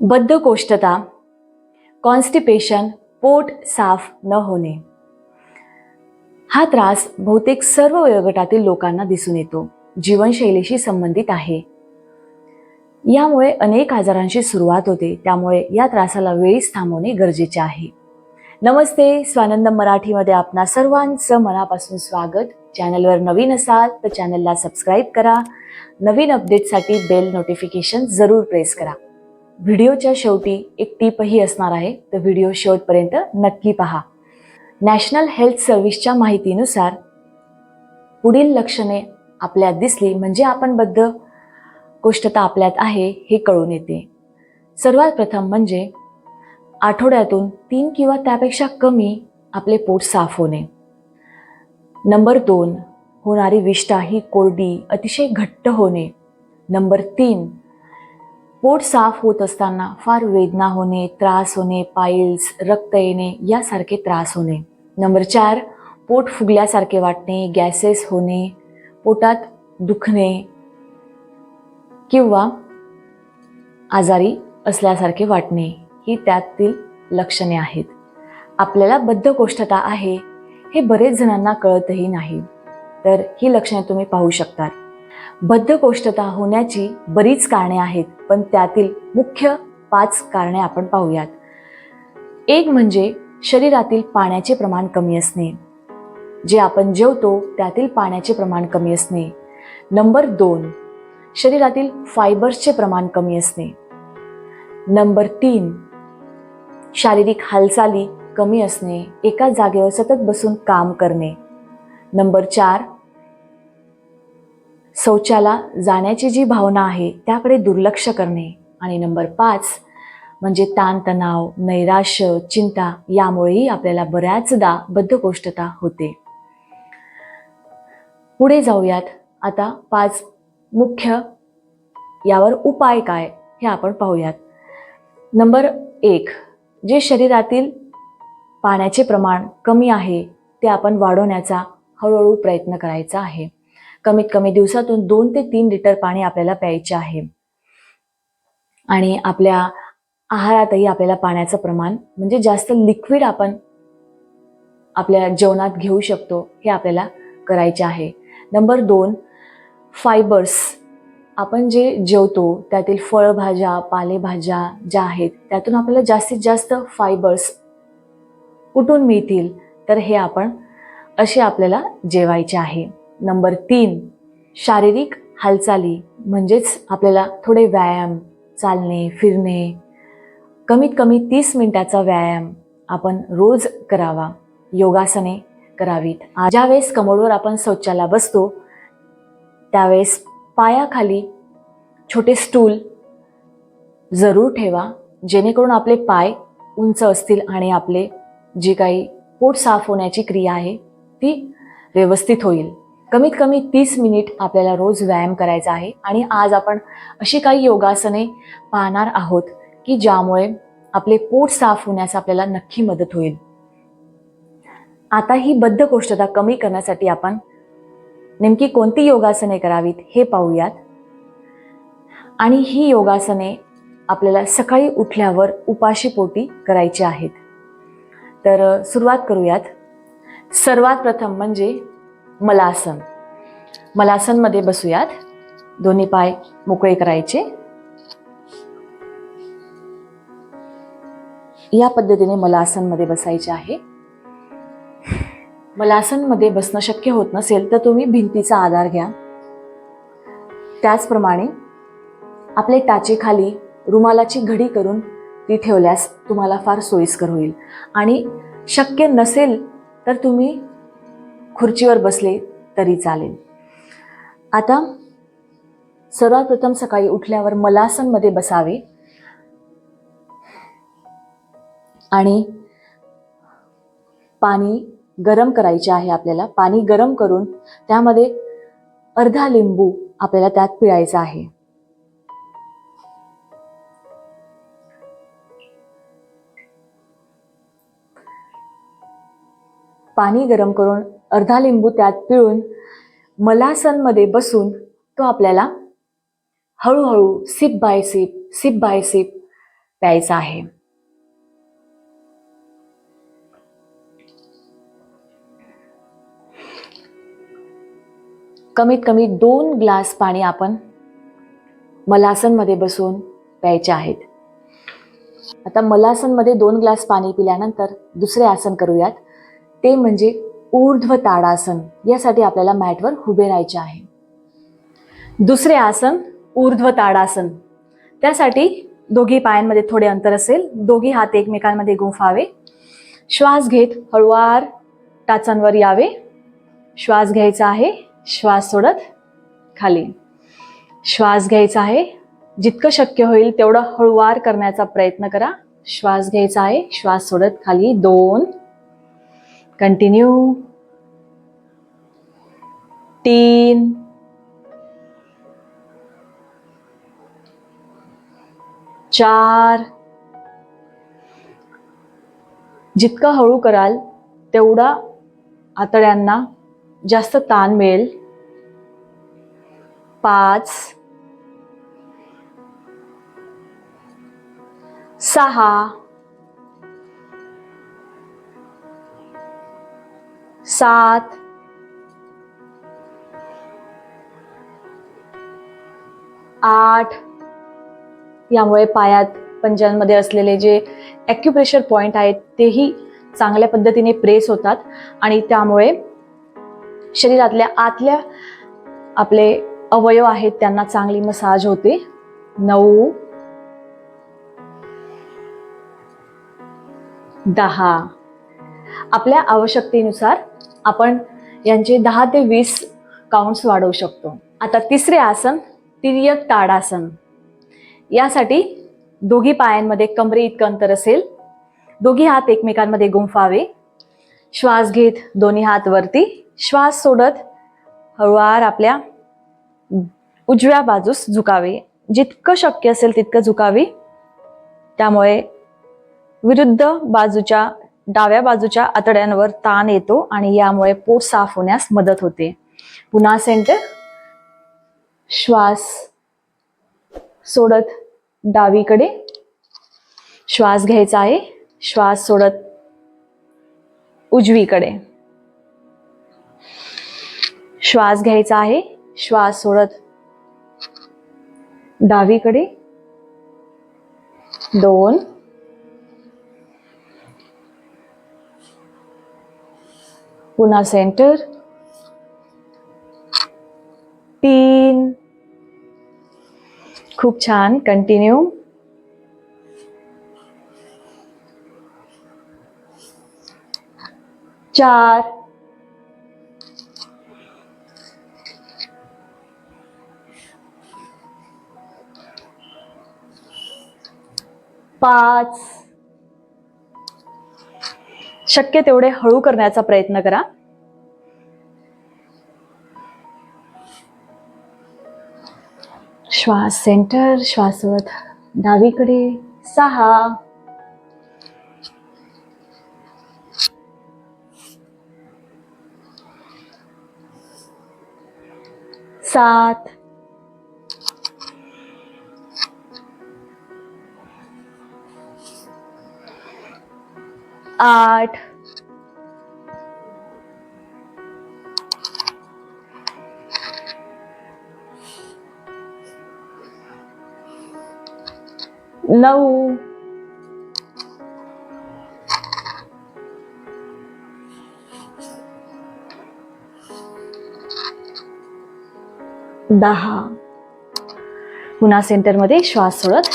बद्धकोष्ठता कॉन्स्टिपेशन पोट साफ न होणे. हा त्रास बहुतेक सर्व वयोगटातील लोकांना दिसून येतो जीवनशैलीशी संबंधित आहे. यामुळे अनेक आजारांची सुरुवात होते त्यामुळे या त्रासाला वेळीच थांबवणे गरजेचे आहे. नमस्ते स्वानंद मराठीमध्ये आपणा सर्वांचं मनापासून स्वागत. चॅनलवर नवीन असाल तर चॅनलला सबस्क्राईब करा. नवीन अपडेटसाठी बेल नोटिफिकेशन जरूर प्रेस करा. व्हिडिओच्या शेवटी एक टीपही असणार आहे. तर व्हिडिओ शेवटपर्यंत नक्की पहा. नॅशनल हेल्थ सर्व्हिसच्या माहितीनुसार पुढील लक्षणे आपल्यात दिसली म्हणजे आपण बद्ध गोष्टता आपल्यात आहे हे कळून येते. सर्वात प्रथम म्हणजे आठवड्यातून तीन किंवा त्यापेक्षा कमी आपले पोट साफ होणे. नंबर दोन होणारी विष्ठा ही कोरडी अतिशय घट्ट होणे. नंबर तीन पोट साफ होत असताना फार वेदना होणे त्रास होणे पाईल्स रक्त येणे यासारखे त्रास होणे. नंबर चार पोट फुगल्यासारखे वाटणे गॅसेस होणे पोटात दुखणे किंवा आजारी असल्यासारखे वाटणे ही त्यातील लक्षणे आहेत. आपल्याला बद्धकोष्ठता आहे हे बरेच जणांना कळतही नाही. तर ही लक्षणे तुम्ही पाहू शकतात. बद्धकोष्ठता होण्याची बरीच कारणे आहेत पण त्यातील मुख्य पाच कारणे आपण पाहूयात. एक म्हणजे शरीरातील पाण्याचे प्रमाण कमी असणे. जे आपण जेवतो त्यातील पाण्याचे प्रमाण कमी असणे. नंबर दोन शरीरातील फायबर्सचे प्रमाण कमी असणे. नंबर तीन शारीरिक हालचाली कमी असणे. एका जागेवर सतत बसून काम करणे. नंबर चार शौचाला जाण्याची जी भावना आहे त्याकडे दुर्लक्ष करणे. आणि नंबर पाच म्हणजे ताणतणाव नैराश्य चिंता यामुळेही आपल्याला बऱ्याचदा बद्धकोष्ठता होते. पुढे जाऊयात. आता पाच मुख्य यावर उपाय काय हे आपण पाहूयात. नंबर एक जे शरीरातील पाण्याचे प्रमाण कमी आहे ते आपण वाढवण्याचा हळूहळू प्रयत्न करायचा आहे. कमीत कमी दिवसातून दोन ते तीन लिटर पाणी आपल्याला प्यायचे आहे. आणि आपल्या आहारातही आपल्याला पाण्याचं प्रमाण म्हणजे जास्त लिक्विड आपण आपल्या जेवणात घेऊ शकतो हे आपल्याला करायचे आहे. नंबर दोन फायबर्स आपण जे जेवतो त्यातील फळभाज्या पालेभाज्या ज्या आहेत त्यातून आपल्याला जास्तीत जास्त फायबर्स कुठून मिळतील? तर हे आपण असे आपल्याला जेवायचे आहे. नंबर तीन शारीरिक हालचाली म्हणजेच आपल्याला थोडे व्यायाम चालणे फिरणे कमीत कमी तीस मिनटाचा व्यायाम आपण रोज करावा योगासने करावीत. ज्यावेळेस कमोडवर आपण शौचाला बसतो त्यावेळेस पायाखाली छोटे स्टूल जरूर ठेवा जेणेकरून आपले पाय उंच असतील आणि आपले जी काही पोट साफ होण्याची क्रिया आहे ती व्यवस्थित होईल. कमीत कमी तीस मिनिट आपल्याला रोज व्यायाम करायचा आहे आणि आज आपण अशी काही योगासने पाहणार आहोत की ज्यामुळे आपले पोट साफ होण्यास आपल्याला नक्की मदत होईल. आता ही बद्धकोष्ठता कमी करण्यासाठी आपण नेमकी कोणती योगासने करावीत हे पाहूयात. आणि ही योगासने आपल्याला सकाळी उठल्यावर उपाशी पोटी करायची आहेत. तर सुरुवात करूयात. सर्वात प्रथम म्हणजे मलासन. मलासनमध्ये बसूयात. दोन्ही पाय मोकळे करायचे. या पद्धतीने मलासनमध्ये बसायचे आहे. मलासनमध्ये बसणं शक्य होत नसेल तर तुम्ही भिंतीचा आधार घ्या. त्याचप्रमाणे आपले टाचेखाली रुमालाची घडी करून ती ठेवल्यास तुम्हाला फार सोयीस्कर होईल. आणि शक्य नसेल तर तुम्ही खुर्चीवर बसले तरी चालेल. आता सर्वात प्रथम सकाळी उठल्यावर मलासनमध्ये बसावे आणि पाणी गरम करायचे आहे आपल्याला. पाणी गरम करून त्यामध्ये अर्धा लिंबू आपल्याला त्यात पिळायचा आहे. पाणी गरम करून अर्धा लिंबू त्यात पिळून मलासनमध्ये बसून तो आपल्याला हळूहळू sip by sip sip by sip प्यायचा आहे. कमीत कमी दोन ग्लास पाणी आपण मलासनमध्ये बसून प्यायचे आहेत. आता मलासनमध्ये दोन ग्लास पाणी पिल्यानंतर दुसरे आसन करूयात. ते म्हणजे ऊर्ध्व ताडासन यासाठी आपल्याला मॅटवर उभे राहायचे आहे. दुसरे आसन ऊर्ध्व ताडासन त्यासाठी दोघी पायांमध्ये थोडे अंतर असेल. दोघी हात एकमेकांमध्ये गुंफावे. श्वास घेत हळुवार टाचांवर यावे. श्वास घ्यायचा आहे. श्वास सोडत खाली. श्वास घ्यायचा आहे. जितकं शक्य होईल तेवढं हळुवार करण्याचा प्रयत्न करा. श्वास घ्यायचा आहे. श्वास सोडत खाली दोन. कंटिन्यू तीन चार जितका हळू कराल तेवढा आतड्यांना जास्त ताण मिळेल. पाच. सहा. सात. आठ. यामुळे पायात पंजांमध्ये असलेले जे ॲक्युप्रेशर पॉईंट आहेत तेही चांगल्या पद्धतीने प्रेस होतात आणि त्यामुळे शरीरातल्या आतल्या आपले अवयव आहेत त्यांना चांगली मसाज होते. नऊ. दहा. आपल्या आवश्यकतेनुसार आपण यांचे दहा ते वीस काउंट्स वाढवू शकतो. आता तिसरे आसन तिर्यक ताडासन. यासाठी दोघी पायांमध्ये कमरे इतकं अंतर असेल दोघी हात एकमेकांमध्ये गुंफावे. श्वास घेत दोन्ही हात वरती श्वास सोडत हळूवार आपल्या उजव्या बाजूस झुकावे. जितकं शक्य असेल तितकं झुकावे. त्यामुळे विरुद्ध बाजूच्या डाव्या बाजूच्या आतड्यांवर ताण येतो आणि यामुळे पोट साफ होण्यास मदत होते. पुन्हा सेंटर श्वास सोडत डावीकडे. श्वास घ्यायचा आहे. श्वास सोडत उजवीकडे. श्वास घ्यायचा आहे. श्वास सोडत डावीकडे. दोन. पुन्हा सेंटर तीन खूप छान कंटिन्यू चार पाच शक्य तेवढे हळू करण्याचा प्रयत्न करा. श्वास सेंटर श्वासवत डावीकडे सहा. सात. आठ. नऊ दहा पुन्हा सेंटरमध्ये श्वास सोडत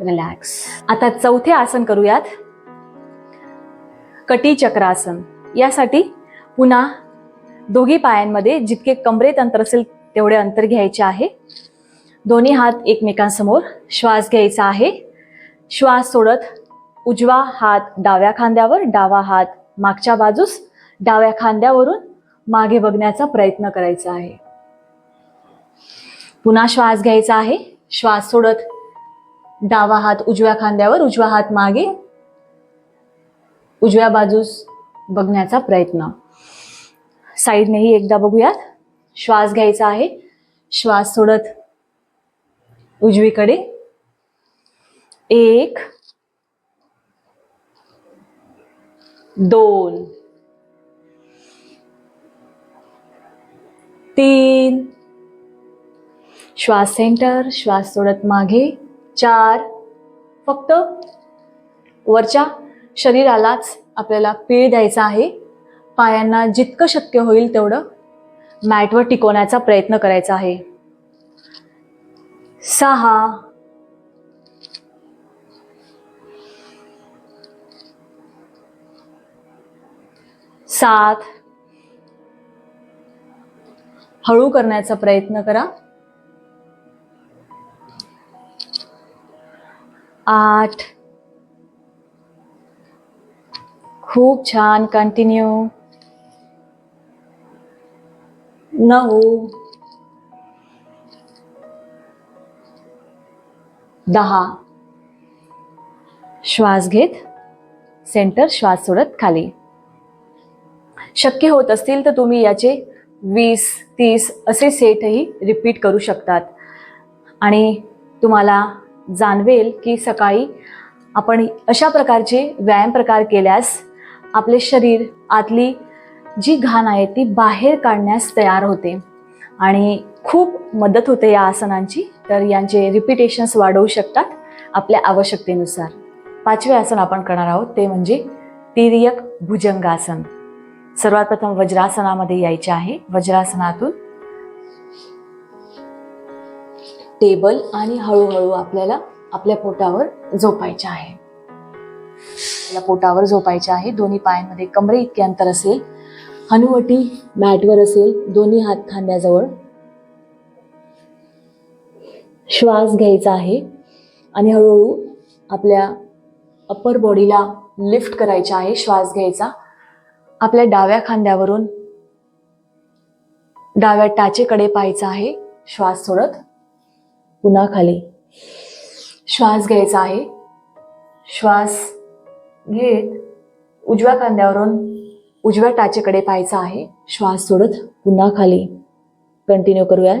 रिलॅक्स आता चौथे आसन करूयात कटी चक्रासन यासाठी पुन्हा दोघी पायांमध्ये जितके कमरेत अंतर असेल तेवढे अंतर घ्यायचे आहे दोन्ही हात एकमेकांसमोर श्वास घ्यायचा आहे. श्वास सोडत उजवा हात डाव्या खांद्यावर डावा हात मागच्या बाजूस डाव्या खांद्यावरून मागे बघण्याचा प्रयत्न करायचा आहे. पुन्हा श्वास घ्यायचा आहे. श्वास सोडत डावा हात उजव्या खांद्यावर उजवा हात मागे उजव्या बाजूस बघण्याचा प्रयत्न. साईडनेही एकदा बघूयात. श्वास घ्यायचा आहे. श्वास सोडत उजवीकडे. एक दोन तीन श्वास सेंटर श्वास सोडत मागे चार फक्त वरच्या शरीरालाच आपल्याला पीळ द्यायचा आहे. पायांना जितकं शक्य होईल तेवढं मॅटवर टिकवण्याचा प्रयत्न करायचा आहे. सहा. सात. हळू करण्याचा प्रयत्न करा. आठ. खूप छान. कंटिन्यू नऊ. दहा. श्वास घेत सेंटर श्वास सोडत खाली. शक्य होत असतील तर तुम्ही याचे वीस तीस असे सेटही रिपीट करू शकतात. आणि तुम्हाला जाणवेल की सकाळी आपण अशा प्रकारचे व्यायाम प्रकार केल्यास आपले शरीर आतली जी घाण आहे ती बाहेर काढण्यास तयार होते. आणि खूप मदत होते या आसनांची तर यांचे रिपिटेशन्स वाढवू शकतात आपल्या आवश्यकतेनुसार. पाचवे आसन आपण करणार आहोत ते म्हणजे तिर्यक भुजंगासन. सर्वात प्रथम वज्रासनामध्ये यायचे आहे. वज्रासनातून टेबल आणि हळूहळू आपल्याला आपल्या पोटावर झोपायचे आहे. आपल्या पोटावर झोपायचे आहे. दोन्ही पायांमध्ये कमरे इतके अंतर असेल हनुवटी मॅटवर असेल दोन्ही हात खांद्याजवळ श्वास घ्यायचा आहे आणि हळूहळू आपल्या अप्पर बॉडीला लिफ्ट करायचा आहे श्वास घ्यायचा. आपल्या डाव्या खांद्यावरून डाव्या टाचेकडे पाहायचं आहे श्वास सोडत. पुन्हा खाली. श्वास घ्यायचा आहे. श्वास घेत उजव्या खांद्यावरून उजव्या टाचेकडे पाहायचा आहे श्वास सोडत. पुन्हा खाली. कंटिन्यू करूया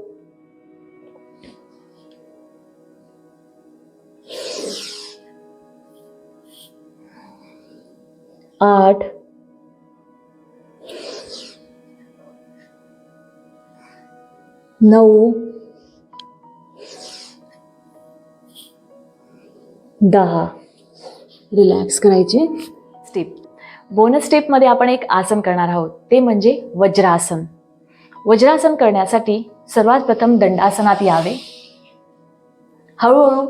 आठ. नऊ. दहा. रिलॅक्स करायचे. स्टेप. बोनस स्टेपमध्ये आपण एक आसन करणार आहोत. ते म्हणजे वज्रासन. वज्रासन करण्यासाठी सर्वात प्रथम दंडासनात यावे. हळूहळू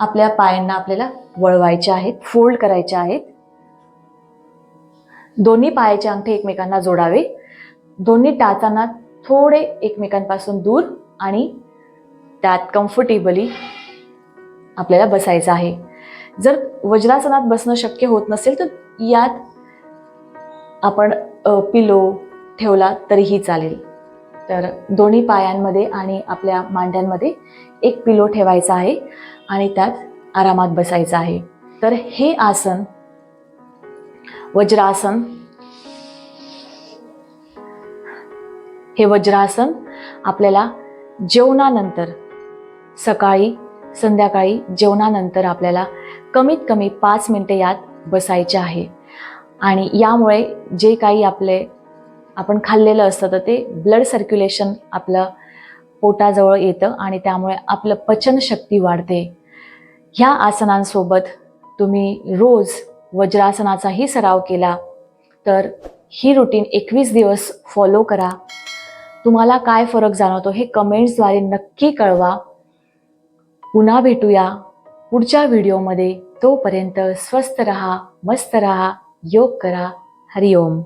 आपल्या पायांना आपल्याला वळवायचे आहेत फोल्ड करायचे आहेत. दोन्ही पायाचे अंगठे एकमेकांना जोडावे. दोन्ही टाचांना थोडे एकमेकांपासून दूर आणि त्यात कम्फर्टेबली आपल्याला बसायचं आहे. जर वज्रासनात बसणं शक्य होत नसेल तर यात आपण पिलो ठेवला तरीही चालेल. तर दोन्ही पायांमध्ये आणि आपल्या मांड्यांमध्ये एक पिलो ठेवायचा आहे आणि त्यात आरामात बसायचं आहे. तर हे आसन वज्रासन. हे वज्रासन आपल्याला जेवणानंतर सकाळी संध्याकाळी जेवणानंतर आपल्याला कमीत कमी पाच मिनटे यात बसायचे आहे. आणि यामुळे जे काही आपले आपण खाल्लेलं असतं तर ते ब्लड सर्क्युलेशन आपलं पोटाजवळ येतं आणि त्यामुळे आपलं पचनशक्ती वाढते. ह्या आसनांसोबत तुम्ही रोज वज्रासनाचाही सराव केला. तर ही रुटीन एकवीस दिवस फॉलो करा. तुम्हाला काय फरक जाणवतो हे कमेंट्सद्वारे नक्की कळवा. पुन्हा भेटूया पुढच्या व्हिडिओमध्ये तोपर्यंत स्वस्त रहा मस्त रहा योग करा. हरिओम.